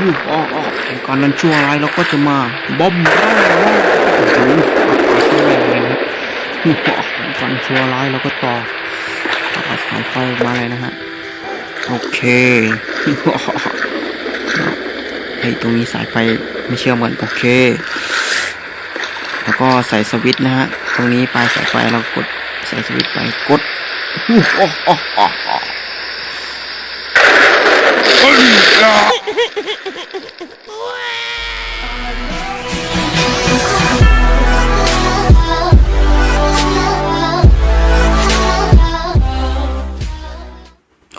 อู้อ๋ออ๋อการนั้นชั่วร้ายเราก็จะมาบอมร่าโอ้โหช่วยเลยนะอู้อ๋อการชั่วร้ายเราก็ต่อต่อสายไฟมาเลยนะฮะโอเคเฮ้ยตรงนี้สายไฟไม่เชื่อมกันโอเค แล้วก็ใส่สวิตช์นะฮะตรงนี้ปลายสายไฟเรากดใส่สวิตช์ไปกดอู้อ๋ออ๋ออ๋ออ๋อ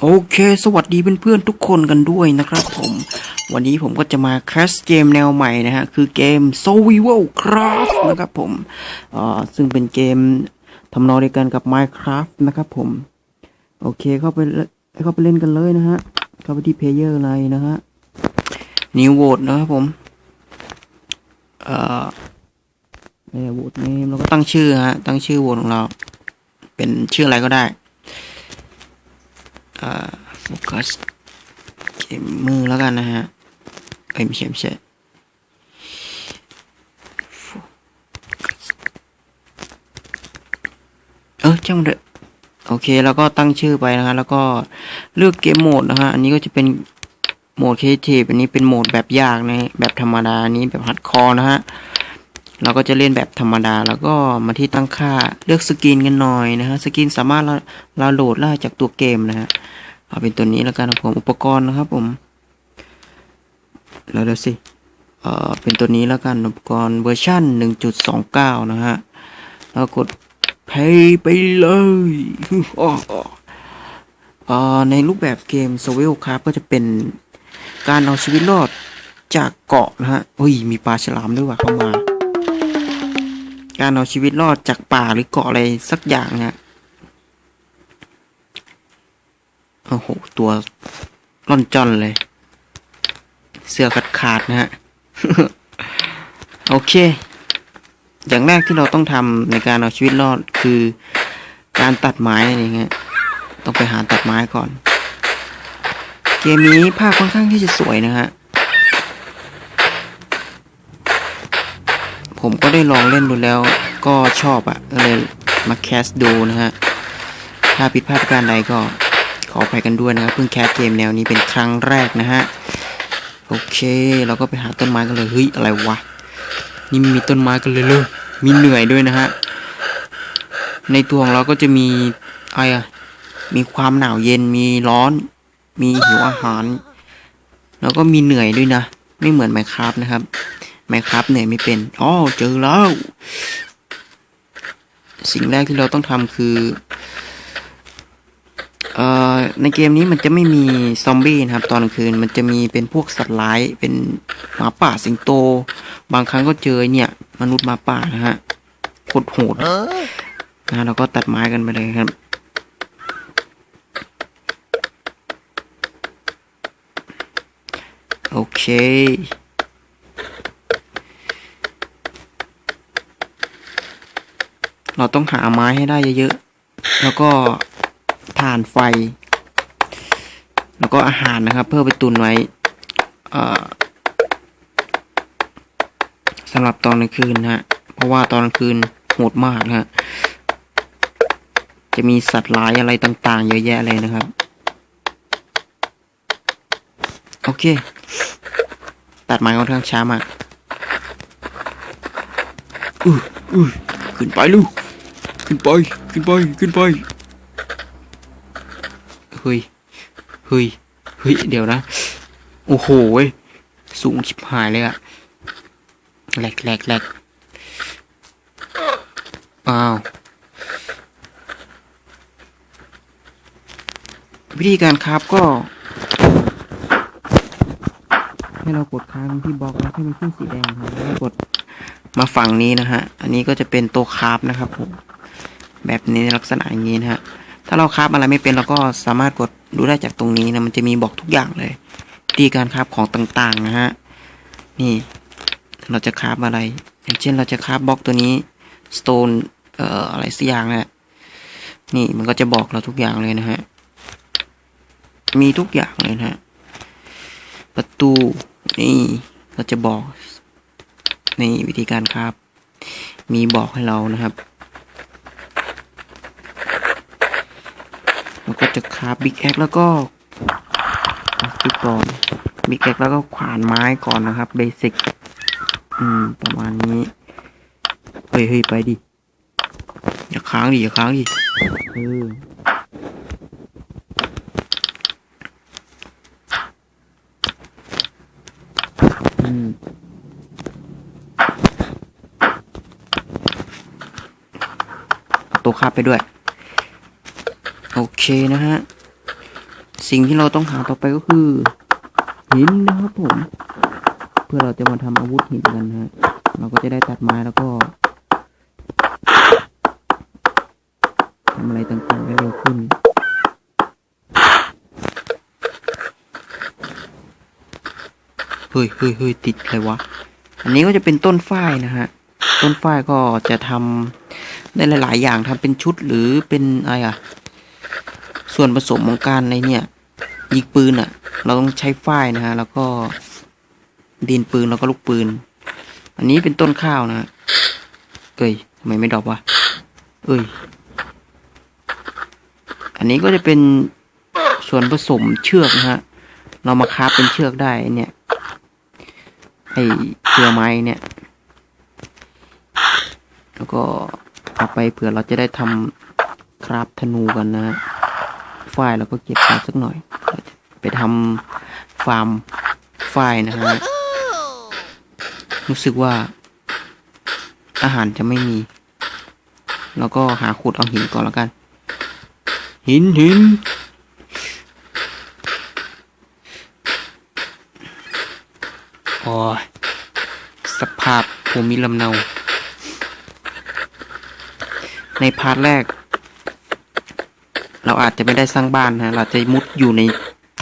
โอเค สวัสดีเพื่อนๆทุกคนกันด้วยนะครับผม วันนี้ผมก็จะมาแคสเกมแนวใหม่นะฮะ คือเกม Survival Craft นะครับผมเอ่อซึ่งเป็นเกมทำนองเดียวกันกับ Minecraft นะครับผม โอเคเข้าไปเลเข้าไปเล่นกันเลยนะฮะ เข้าไปที่ Player อะไรนะฮะ New Vote นะครับผมเอ่อเอ่อ Vote Name เราก็ตั้งชื่อฮะ ตั้งชื่อโหวตของเรา เป็นชื่ออะไรก็ได้ โฟกัสเกมมือแล้วกันนะฮะเอ้ยไม่ใช่ไม่ใช่เออช่างมันเถอะโอเคแล้วก็ตั้งชื่อไปนะฮะแล้วก็เลือกเกมโหมดนะฮะอันนี้ก็จะเป็นโหมดครีเอทีฟอันนี้เป็นโหมดแบบยากนะแบบธรรมดาอันนี้แบบฮัดคอร์นะฮะ เราก็จะเล่นแบบธรรมดาแล้วก็มาที่ตั้งค่าเลือกสกินกันหน่อยนะฮะสกินสามารถเราเราโหลดได้จากตัวเกมนะฮะเอาเป็นตัวนี้แล้วกันนะผมอุปกรณ์นะครับผมแล้วเดี๋ยวสิเอ่อเป็นตัวนี้แล้วกันอุปกรณ์เวอร์ชัน1.29 นะฮะแล้วกด pay ไปเลยอ้ออ้อเอ่อในรูปแบบเกม s u r v i v a l ครับก็จะเป็นการเอาชีวิตรอดจากเกาะนะฮะเฮ้ยมีปลาฉลามด้วยว่ะเข้ามา การเอาชีวิตรอดจากป่าหรือเกาะอะไรสักอย่างนะฮะโอ้โห ตัวร่อนจอนเลย เสื้อขาดขาดนะฮะ โอเค อย่างแรกที่เราต้องทำในการเอาชีวิตรอดคือการตัดไม้นั่เองฮะต้องไปหาตัดไม้ก่อน เกมนี้ภาพค่อนข้างที่จะสวยนะฮะ ผมก็ได้ลองเล่นดูแล้วก็ชอบอะ่ะก็เลยมาแคสดูนะฮะ ถ้าผิดพลาดการใดก็ขออภัยกันด้วยนะครับ เพิ่งแคสเกมแนวนี้เป็นครั้งแรกนะฮะ โอเค เราก็ไปหาต้นไม้กันเลย เฮ้ย อะไรวะ นี่มีต้นไม้กันเลยเลยมีเหนื่อยด้วยนะฮะ ในตัวของเราก็จะมีอะไรอะมีความหนาวเย็นมีร้อน มีหิวอาหาร แล้วก็มีเหนื่อยด้วยนะ ไม่เหมือนไมค r a f t นะครับ ไมค r a f t เหนื่อยไม่เป็นอ๋อเจอแล้ว สิ่งแรกที่เราต้องทำคือเอ่อในเกมนี้มันจะไม่มีซอมบี้นะครับ ตอนกลางคืนมันจะมีเป็นพวกสัตว์ร้ายเป็นหมาป่าสิงโต บางครั้งก็เจอเนี่ย มนุษย์หมาป่านะฮะโคตรโหดนะฮะเราก็ตัดไม้กันไปเลยครับโอเค เราต้องหาไม้ให้ได้เยอะๆ แล้วก็ถ่านไฟ แล้วก็อาหารนะครับ เพื่อไปตุนไว้สำหรับตอนกลางคืนนะฮะ เพราะว่าตอนกลางคืนโหดมากนะฮะ จะมีสัตว์ร้ายอะไรต่างๆ เยอะแยะเลยนะครับ โอเค ตัดไม้ค่อนข้างช้ามากอืออือขึ้นไปลูก ขึ้นไป ขึ้นไป ขึ้นไป เฮ้ย เฮ้ย เฮ้ย เดี๋ยวนะ โอ้โหเว้ยสูงชิบหายเลยอะแหลกแหลกแหลกอ้าว วิธีการครับก็ ให้เรากดค้างที่บล็อกแล้วให้มันขึ้นสีแดงครับแล้วกดมาฝั่งนี้นะฮะ อันนี้ก็จะเป็นตัวคราฟนะครับผม แบบนี้ลักษณะอย่างนี้นะฮะถ้าเราคราฟอะไรไม่เป็นเราก็สามารถกดดูได้จากตรงนี้นะมันจะมีบอกทุกอย่างเลยวิธีการคราฟของต่างๆนะฮะนี่เราจะคราฟอะไร อย่างเช่นเราจะคราฟบล็อกตัวนี้ stone เอ่ออะไรสักอย่างนะนี่มันก็จะบอกเราทุกอย่างเลยนะฮะมีทุกอย่างเลยนะฮะประตูนี่เราจะบอกนี่วิธีการครับ มีบอกให้เรานะครับ ราก็จะคาบิ๊กแอคแล้วก็บิ๊กก่อนบิ๊กแอคแล้วก็ขวานไม้ก่อนนะครับเบสิกอืม ประมาณนี้เฮ้ยเฮ้ยไปดิ อย่าค้างดิ อย่าค้างดิเออตัวคาบไปด้วย โอเคนะฮะ สิ่งที่เราต้องหาต่อไปก็คือหินนะครับผม เพื่อเราจะมาทำอาวุธหินกันนะฮะ เราก็จะได้ตัดไม้แล้วก็ทำอะไรต่างๆได้เร็วขึ้นเฮ้ยเฮ้ยเฮ้ยติดอะไรวะ อันนี้ก็จะเป็นต้นฝ้ายนะฮะ ต้นฝ้ายก็จะทำได้หลาย ๆ อย่างทำเป็นชุดหรือเป็นอะไรอะ ส่วนผสมของการในเนี่ยยิงปืนอะเราต้องใช้ฝ้ายนะฮะ แล้วก็ดินปืนแล้วก็ลูกปืน อันนี้เป็นต้นข้าวนะเอ้ยทำไมไม่ดอปวะเอ้ย อันนี้ก็จะเป็นส่วนผสมเชือกนะฮะ เรามาคาฟเป็นเชือกได้เนี่ยไอเครือไม้เนี่ย แล้วก็เอาไปเผื่อเราจะได้ทำคราฟธนูกันนะฮะ ฝ้ายเราก็เก็บมาสักหน่อย ไปทำฟาร์มฝ้ายนะฮะ รู้สึกว่า อาหารจะไม่มี แล้วก็หาขุดเอาหินก่อนแล้วกัน หินหินโอ้ยสภาพภูมิลำเนา ในพาร์ทแรก เราอาจจะไม่ได้สร้างบ้านนะเราจะมุดอยู่ใน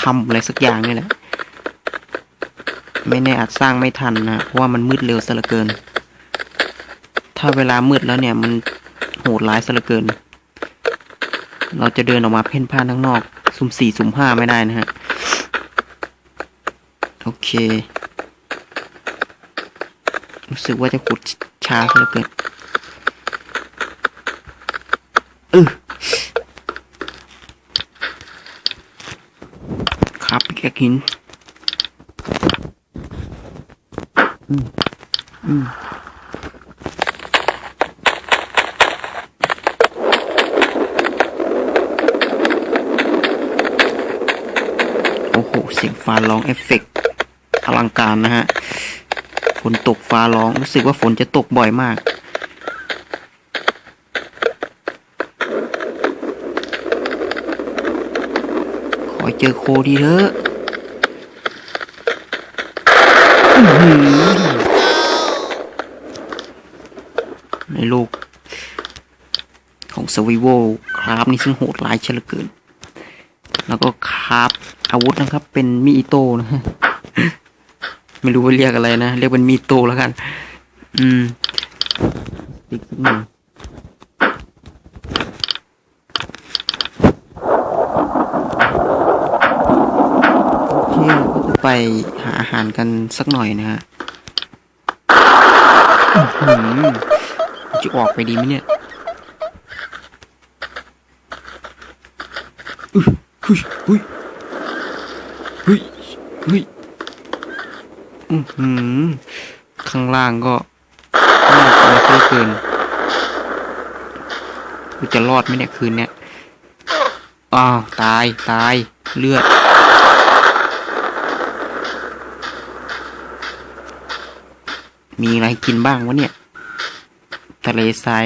ถ้ำอะไรสักอย่างนี่แหละ ไม่แน่อาจสร้างไม่ทันนะเพราะว่ามันมืดเร็วซะเหลือเกิน ถ้าเวลามืดแล้วเนี่ยมันโหดร้ายซะเหลือเกิน เราจะเดินออกมาเพ่นพ่านข้างนอก สุ่มสี่สุ่มห้าไม่ได้นะฮะ โอเค รู้สึกว่าจะขุดช้าซะเหลือเกินเออ ครับแกกินอืมอืมโอ้โห เสียงฟ้าร้องเอฟเฟกอลังการนะฮะ ฝนตกฟ้าร้อง รู้สึกว่าฝนจะตกบ่อยมากขอเจอโคดีเถอะอื้อหือ ในโลก ของสวีโวคราฟนี่ซึ่งโหดร้ายเช่นเหลือเกิน แล้วก็คราฟอาวุธนะครับ เป็นมีอิโต้นะฮะไม่รู้ว่าเรียกอะไรนะ เรียกเป็นมีดโตแล้วกัน อืมอีกหนึ่งโอเคเราก็จะไป หาอาหารกันสักหน่อยนะฮะอือหือจะออกไปดีไหมเนี่ยอุ๊ยเฮ้ยเฮ้ยเฮ้ยอือหือข้างล่างก็น่ากลัวเหลือเกินกูจะรอดไหมเนี่ยคืนเนี้ยอ้าวตายตายเลือด มีอะไรกินบ้างวะเนี่ย ทะเลทราย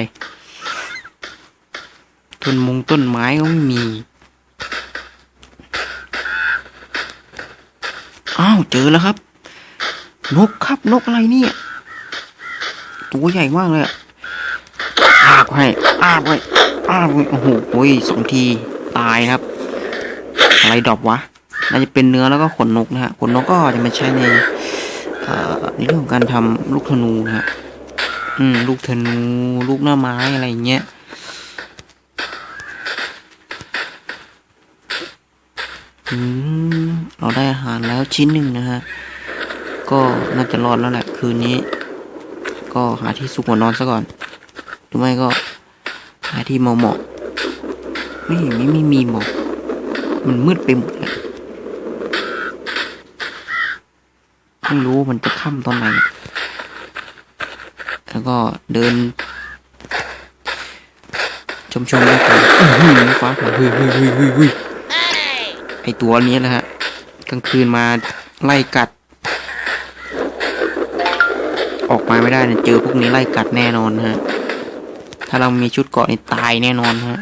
ต้นมงต้นไม้ก็ไม่มี อ้าว เจอแล้วครับ นกครับนกอะไรเนี่ย ตัวใหญ่มากเลยอะอาบให้อาบให้อาบให้โอ้โหโอ้ยสองที ตายครับ อะไรดอปวะน่าจะเป็นเนื้อแล้วก็ขนนกนะฮะ ขนนกก็จะมาใช้ในเอ่อ ในเรื่องของการทำลูกธนูนะฮะอืม ลูกธนู ลูกหน้าไม้อะไรอย่างเงี้ยอืมเราได้อาหารแล้วชิ้นหนึ่งนะฮะ ก็น่าจะรอดแล้วแหละคืนนี้ ก็หาที่ซุกหัวนอนซะก่อนหรือไม่ก็ หาที่เหมาะเหมาะๆไม่ไม่ไม่มีหมอกมันมืดไปหมดเลย ไม่รู้มันจะค่ำตอนไหน แล้วก็เดิน ชมชมๆแล้วกันฟ้าผ่าเฮ้ยเฮ้ยเฮ้ยเฮ้ยเฮ้ยไอตัวนี้นะฮะ กลางคืนมาไล่กัด ออกมาไม่ได้เนี่ยเจอพวกนี้ไล่กัดแน่นอนฮะ ถ้าเรามีชุดเกาะนี่ตายแน่นอนฮะ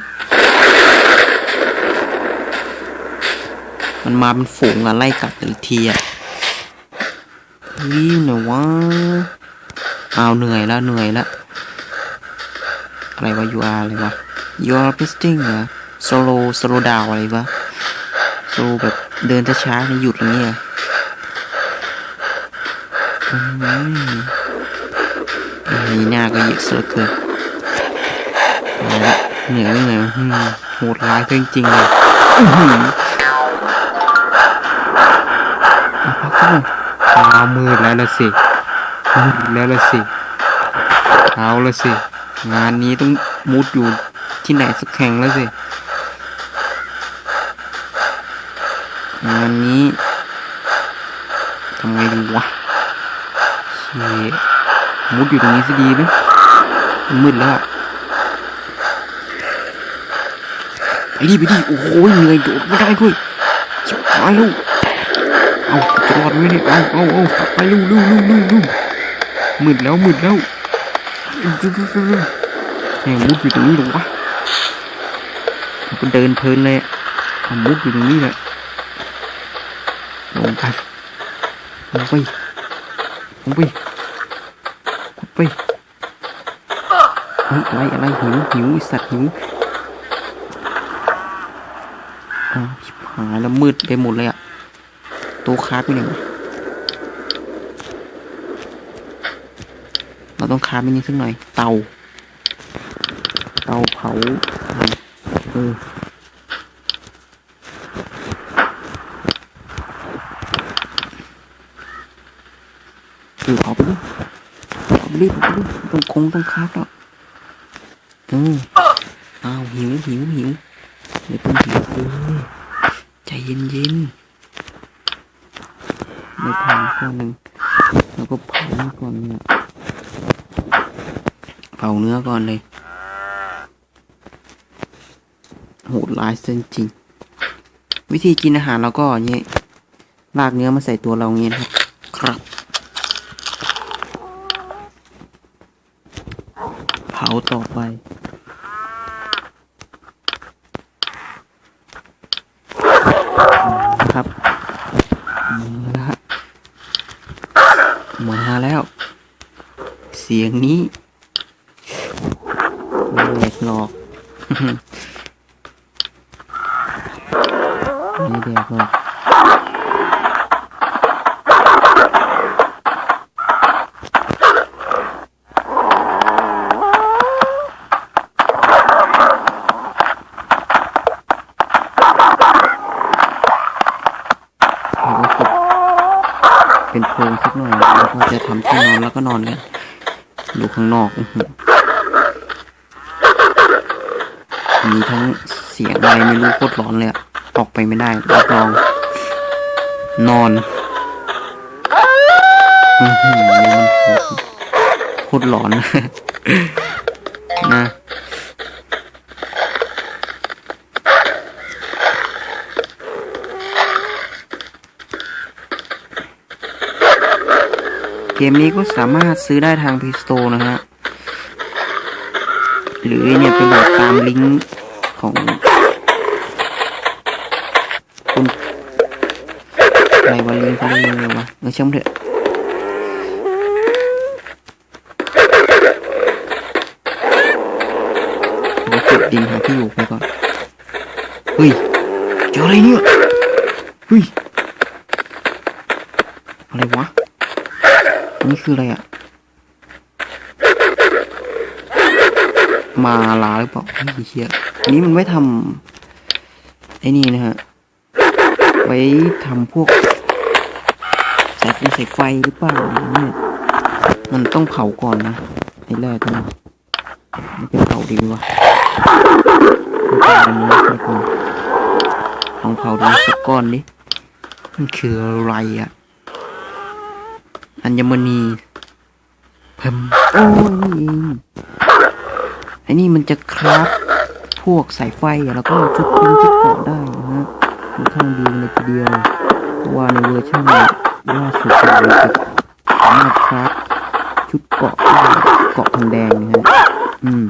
มันมาเป็นฝูงอะไล่กัดแต่ละทีอะ วิ่งหน่อยวะเอาเหนื่อยแล้วเหนื่อยแล้วอะไรวะ you are อะไรวะ you are pisting เหรอ slow slow down อะไรวะ slow แบบเดินช้าๆนี่หยุดอย่างเงี้ยนี่หน้าก็หยิกเสือเกินเหนื่อยเหนื่อยอืมโหดร้ายจริงๆเลยอื้อหือเอาพักก่อน ตามืดแล้วละสิมืดแล้วละสิเอาละสิ งานนี้ต้องมุดอยู่ที่ไหนสักแห่งแล้วสิ งานนี้ทำไงดีวะเชมุดอยู่ตรงนี้สิดีไหมมืดแล้วไปดิไปดิโอ้โหเหนื่อยโดดไม่ได้ด้วยชิบหายลูก เอาจะรอดไหมเนี่ยเอาเอาเอาไปลูกลูกลูกลูกลูมืดแล้วมืดแล้วแหงมุดอยู่ตรงนี้หรอวะมันเดินเพลินเลยอะเอามุดอยู่ตรงนี้แหละลงไปลงไปลงไปกดไปอะไรอะไรหิวหิวสัตว์หิวอ้าวหายแล้วมืดไปหมดเลยอะ ตัวคาบไปหนวะเราต้องคาบไปนี้สักหน่อย เตา เตาเผาเออเออเอาไปดิเอาไปดิเอาไปดิต้องคงต้องคาบแล้วเอออ้าวหิวหิวหิวเดี๋ยวต้องหิวเออใจเย็นเย็น ๆไม่ทานก้อนหนึ่งแล้วก็เผาเนื้อก่อนเนี่ยเผาเนื้อก่อนเลยโหดร้ายเส้นจริง วิธีกินอาหารเราก็อย่างนี้ลากเนื้อมาใส่ตัวเราอย่างนี้นะครับครับ เผาต่อไป นะครับ มาแล้วฮะมาแล้ว เสียงนี้ไม่แหลกหรอกไม่แดกหรอกเราก็ขุดเป็นโพรงสักหน่อยแล้วก็จะทำที่นอนแล้วก็นอนกัน ดูข้างนอกอือหือมีทั้งเสียงอะไรไม่รู้โคตรร้อนเลยอะออกไปไม่ได้รับรอง นอนอืมันโคตรร้อน เกมนี้ก็สามารถซื้อได้ทาง p ี s t o r e นะฮะ หรือเนี่ยไปโหลดตามลิงก์ของคุณอะไรวะลิงก์เขาเรียกอะไรวะเออช่างเถอะเดี๋ยวกดดินหาที่อยู่ไปก่อน เฮ้ยเจออะไรเนี่ย เฮ้ย อะไรวะ นี่ คืออะไรอะมาลาหรือเปล่าไอ้เหี้ยอันนี้มันไว้ทำไอ้นี่นะฮะ ไว้ทำพวกสายไฟสายไฟหรือเปล่าเนี่ยมันต้องเผาก่อนนะไอ้แรกนะไม่เป็นเผาดีวะไม่เอนลองเผาดูสักก้อนดิมันคืออะไรอะ อัญมณีเพิ่มโอ้ยนี่เองไอ้นี่มันจะครับพวกสายไฟแล้วก็ชุดปิ้งชุดเกาะได้นะฮะค่อนข้างดีเลยทีเดียวว่าในเวอร์ชันล่าสุดเราจะสามารถครับชุดเกาะได้เกาะทองแดงนะฮะอืม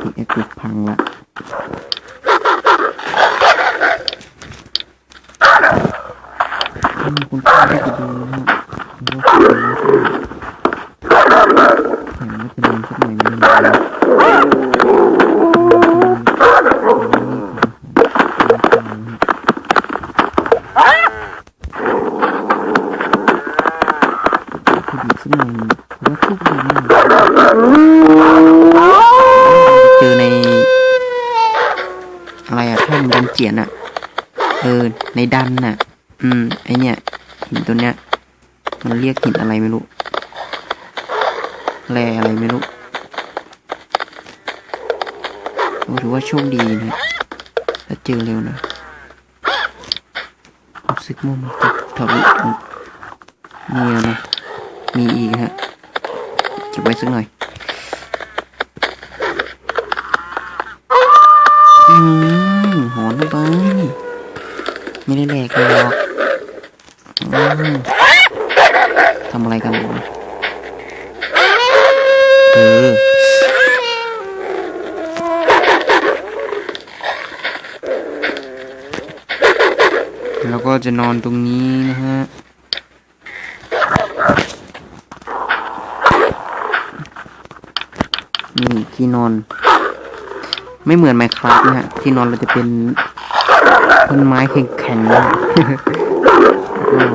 ที่เอ็กซ์พังละ มีคุณพ่อได้ไปดูนะฮะดูว่าเป็นยังไงแข่งไม่เป็นไรสักหน่อยนึงนะคือดีสักหน่อยนึงถือว่าโชคดีมาเจอในอะไรอะถ้ำดันเจียนอะเออในดันน่ะ อืม ไอเนี่ยหินตัวเนี้ย มันเรียกหินอะไรไม่รู้แร่อะไรไม่รู้โอ้ถือว่าโชคดีนะถ้าเจอเร็วนะรู้สึกว่ามันจะทะลุมีอะนะ มีอีกฮะเก็บไว้สักหน่อย อืมหอนไป ไม่ได้แหลกหรอก ทำอะไรกันวะเออแล้วก็จะนอนตรงนี้นะฮะนี่ที่นอน ไม่เหมือนไมครับนะฮะ ที่นอนเราจะเป็นต้นไม้แข็งๆนะ ล้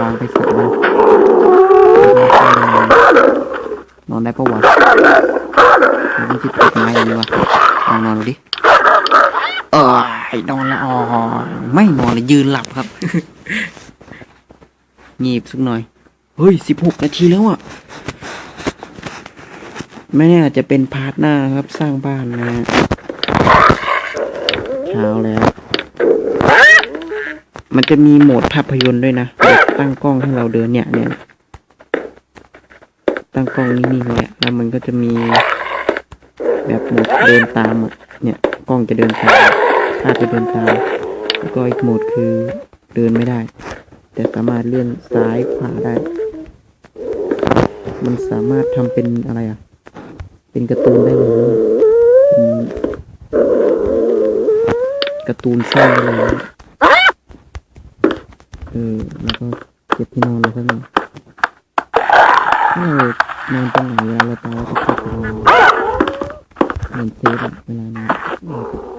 วางไปสักนะนอนได้ปะวะมันจะติดไม้เลยวะลองนอนดูดิเออนอนละอ๋อไม่นอนเลยยืนหลับครับงีบสักหน่อย เฮ้ยสิบหกนาทีแล้วอะ ไม่แน่อาจจะเป็นพาร์ทหน้าครับ สร้างบ้านนะฮะเช้าแล้ว มันจะมีโหมดภาพยนตร์ด้วยนะตั้งกล้องให้เราเดินเนี่ยเนี่ยตั้งกล้องนิ่งๆเลยอะแล้วมันก็จะมีแบบโหมดเดินตามอะเนี่ยกล้องจะเดินตามภาพจะเดินตามแล้วก็อีกโหมดคือเดินไม่ได้ แต่สามารถเลื่อนซ้ายขวาได้ มันสามารถทำเป็นอะไรอะ เป็นการ์ตูนได้เลยการ์ตูนสร้างได้เลย เออแล้วก็เก็บที่นอนเราสักหน่อยถ้าเรานอนตรงไหนเวลาเราตายเราก็เก็บไปนอนเหมือนเซฟเวลานอน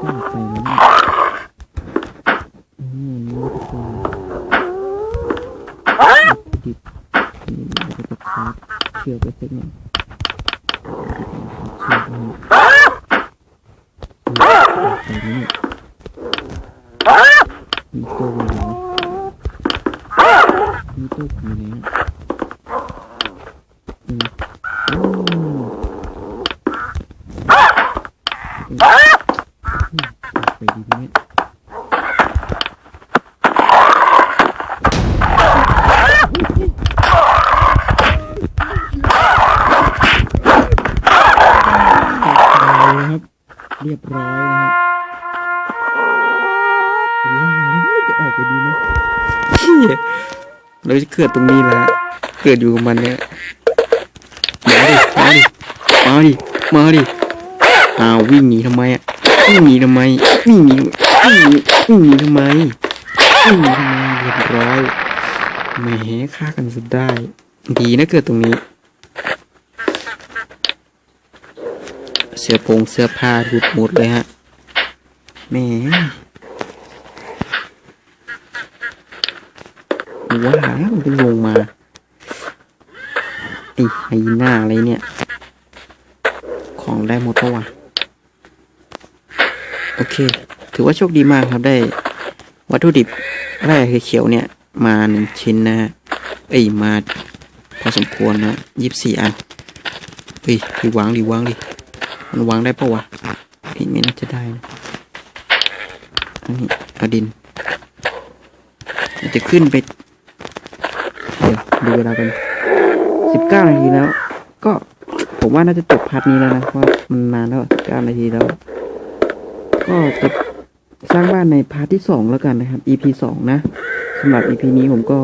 เราจะเกิดตรงนี้แล้วเกิดอยู่กับมันเนี่ยมาดิมาดิมาดิมาดิอ้าววิ่งหนีทำไมอะวิ่งหนีทำไมวิ่งหนีวิ่งหนีวิ่งหนีทำไมวิ่งหนีทำไมเรียบร้อยแหมฆ่ากันสุดได้ ดีนะเกิดตรงนี้ เสื้อผงเสื้อผ้าหลุดหมดเลยฮะแหม ว่าแล้วมันจะลงมาไอ้ไฮยีน่าอะไรเนี่ย ของได้หมดปะวะโอเค ถือว่าโชคดีมากครับได้ วัตถุดิบแร่เขียวเนี่ย มาหนึ่งชิ้นนะฮะเอ้ยมาพอสมควรนะยี่สิบสี่อันเฮ้ยดีวางดีวางดิมันวางได้ปะวะเฮ้ยไม่น่าจะได้นะอันนี้เอาดินจะขึ้นไป ดูเวลากันสิบเก้านาทีแล้ว ก็ผมว่าน่าจะจบพาร์ทนี้แล้วนะเพราะมันนานแล้วสิบเก้านาทีแล้ว ก็จะสร้างบ้านในพาร์ทที่สองแล้วกันนะครับ EP สองนะสำหรับ EP นี้ผมก็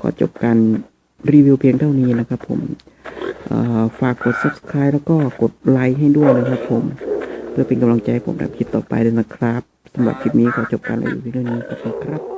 ขอจบการรีวิวเพียงเท่านี้นะครับผมฝากกด subscribe แล้วก็กดไลค์ให้ด้วยนะครับผม เพื่อเป็นกำลังใจให้ผมทำคลิปต่อไปด้วยนะครับสำหรับคลิปนี้ขอจบการรีวิวเพียงเท่านี้ขอบคุณครับ